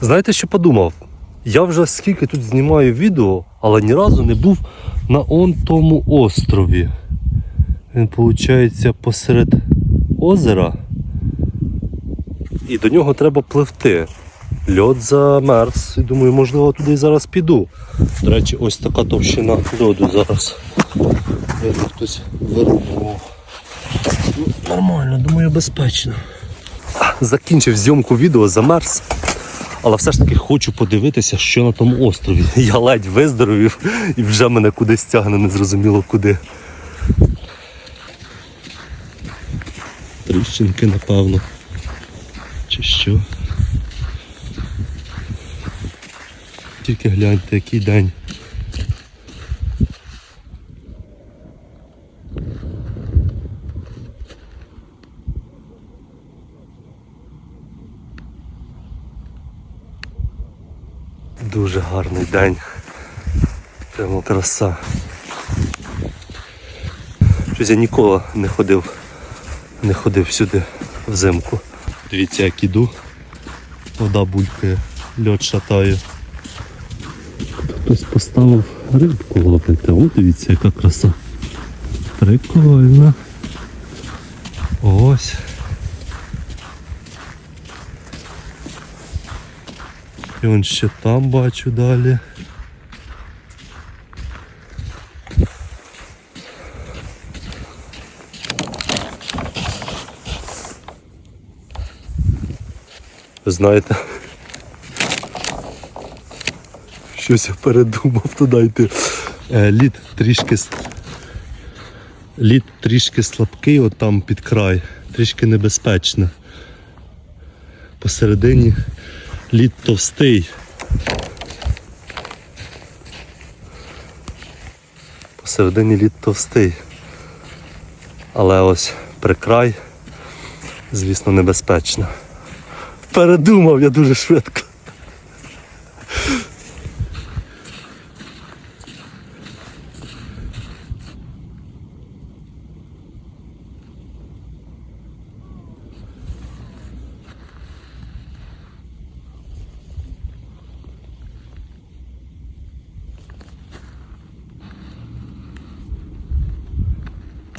Знаєте, що подумав? Я вже скільки тут знімаю відео, але ні разу не був на он тому острові. Він, виходить, посеред озера. І до нього треба пливти. Льод замерз. І думаю, можливо, туди зараз піду. До речі, ось така товщина льоду зараз. Видно, хтось вирубував. Ну, нормально, думаю, безпечно. Закінчив зйомку відео, замерз. Але все ж таки хочу подивитися, що на тому острові. Я ледь виздоровів і вже мене кудись тягне, незрозуміло куди. Тріщинки, напевно. Чи що? Тільки гляньте, який день. Дуже гарний день. Прямо краса. Щось я ніколи не ходив, не ходив сюди взимку. Дивіться, як іду. Вода булькає, льод шатає. Хтось поставив рибку ловити. О, дивіться, яка краса. Прикольно. Ось. І он ще там бачу далі. Знаєте, щось я передумав туди йти. Е, лід трішки лід трішки слабкий, от там під край, трішки небезпечно. Посередині лід товстий. Посередині лід товстий. Але ось прикрай, звісно, небезпечно. Передумав я дуже швидко.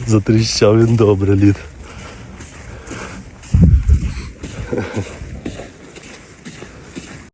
Затріщав він добре лід.